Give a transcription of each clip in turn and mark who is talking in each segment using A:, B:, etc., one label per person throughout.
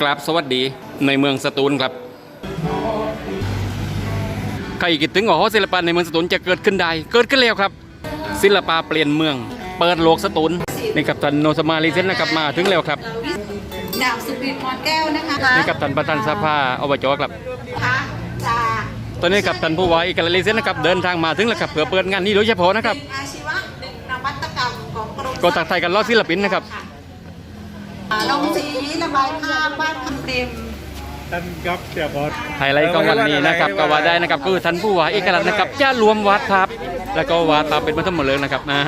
A: กราบสวัสดีในเมืองสตูลครับ ใครคิดถึงอ๋อศิลปะในเมืองสตูลจะเกิดขึ้นได้เกิดขึ้นแล้วครับ ศิลปะเปลี่ยนเมือง เปิดโลกสตูลนี่กับท่านโนสมาลีเซนนะครับมาถึงแล้วครับ
B: ดาบสุกริตมอนแก้วนะคะ
A: นี่กับท่านประธานสภาอบจครับ
B: ค่ะจาก
A: ตอนนี้กับท่านผู้ว่าอีกาลีเซนนะครับเดินทางมาถึงแล้วครับเพื่อเปิดงานนี้โดยเฉพาะนะครับ
B: เป็นอาชีวะหนึ่งนวัตกรรมของกรม
A: ก็ตักไทยกันล้อศิลปินนะครับ
B: อ่า ลงสีระบายภาพวาดคำเต็ม
C: ท่านครับเสียบอส
A: ไฮไลท์ของวันนี้นะครับก็ว่าได้นะครับคือท่านผู้ว่าเอกลักษณ์นะครับจะรวมวาดภาพแล้วก็วาดภาพเป็นมัธยมเลยนะครับอ่า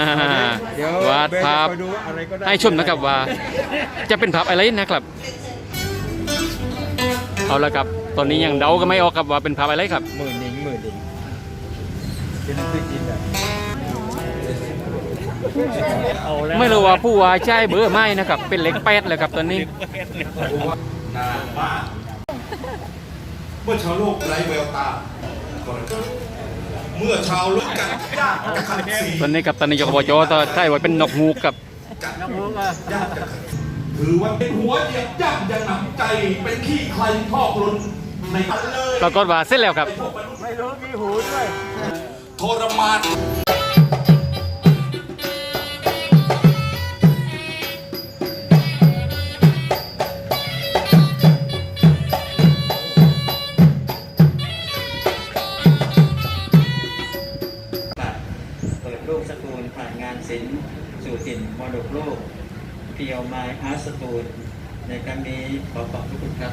C: เดี๋ยว
A: วาดภาพ
C: เบนจะคอยดูอะไรก็ได้
A: ให้ชมนะครับว่า จะเป็นภาพอะไรนะครับ เอาละครับ ตอนนี้ยังเดาก็ไม่ออกครับว่าเป็นภาพอะไรครับ
C: หมื่นหนิงหมื่นหนิงเป็นคือจีนแบบเอาแล้ว
A: ไม่รู้ว่าผู้ว่าใช่เบอร์ไม่นะครับ เป็นเหล็กแปดเลยครับตอนนี้
D: เมื่อชาวโลกไร้แววตาก่อนเมื่อชาวโลกกันยากจะขัดสี
A: ตอนนี้กับตอนนี้ยกบจต่อใช่ไว้เป็นนกฮูกกับ
D: ยากจะขัดถือว่าเป็นหัวเหยียบย่ำยังหนำใจเป็นขี้ใครทอกลุนในอันเลย
A: ปรากฏว่าเสร็จแล้วครับ
D: พวกมนุษย์
C: ไม่รู้มีหูด้วย
D: ทรมานา
E: นงานศิลป์สู่ถิ่นมรดกโลกเพียวไมอาร์ตสตูลในครั้งนี้ขอขอบพระคุณครับ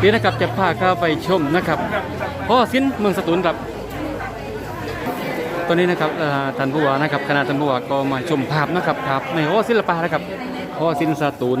A: พี่นะครับจะพาเข้าไปชมนะครับพ่อสิ้นเมืองสตูลครับ ตอนนี้นะครับท่านผู้ว่านะครับคณะท่านผู้ว่าก็มาชมภาพนะครับภาพในหอศิลปะนะครับพ่อสิ้นสตูล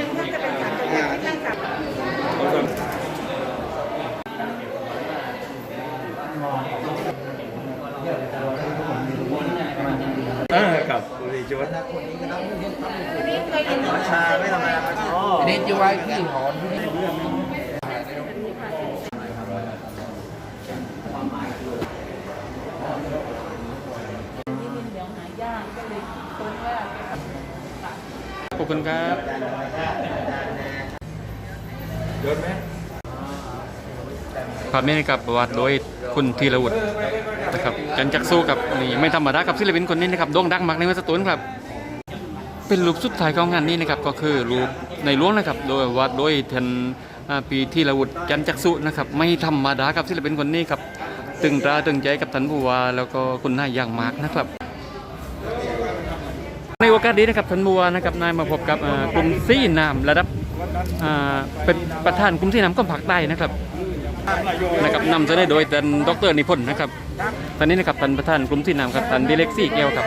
C: ท่านจะ
B: เป็นสามจังหวัดที่ท่านสาม
C: เออกับบุรีจวัฒน์
B: นี่เคยเห็นไหม
C: ชาไม่ทำไมอ๋อ
F: นี่จะไว้ที่หอน
A: ขอบคุณครับ
C: ยศไหม
A: ภาพนี้นะครับวาดโดยคุณธีรวุฒินะครับจันจักสู้กับนี่ไม่ธรรมดากับศิลปินคนนี้นะครับโด่งดังมากในเมืองสตูลครับ เป็นรูปสุดท้ายของงานนี้นะครับก็คือรูปในหลวงนะครับ โดยวาดโดยท่านอ่าปีธีรวุฒิจันจักสุนะครับไม่ธรรมดากับศิลปินคนนี้ครับตึงตราตึงใจกับท่านผู้ว่าแล้วก็คุณนายอย่างมากนะครับ ในโอกาสนี้นะครับท่านบัวนะครับนายมาพบกับกลุ่มซีนามระดับเป็นประธานกลุ่มซีนามก็ผักใต้นะครับนะครับนำเสนอโดยท่านดรนิพนธ์นะครับตอนนี้นะครับท่านประธานกลุ่มซีนามครับท่านดิเล็กซี่แก้วครับ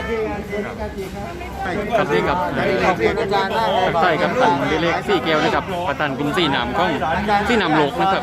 A: ครับนี่ครับผักใต้ครับท่านดิเล็กซี่แก้วนะครับประธานกลุ่มซีนามของซีนามโลกนะครับ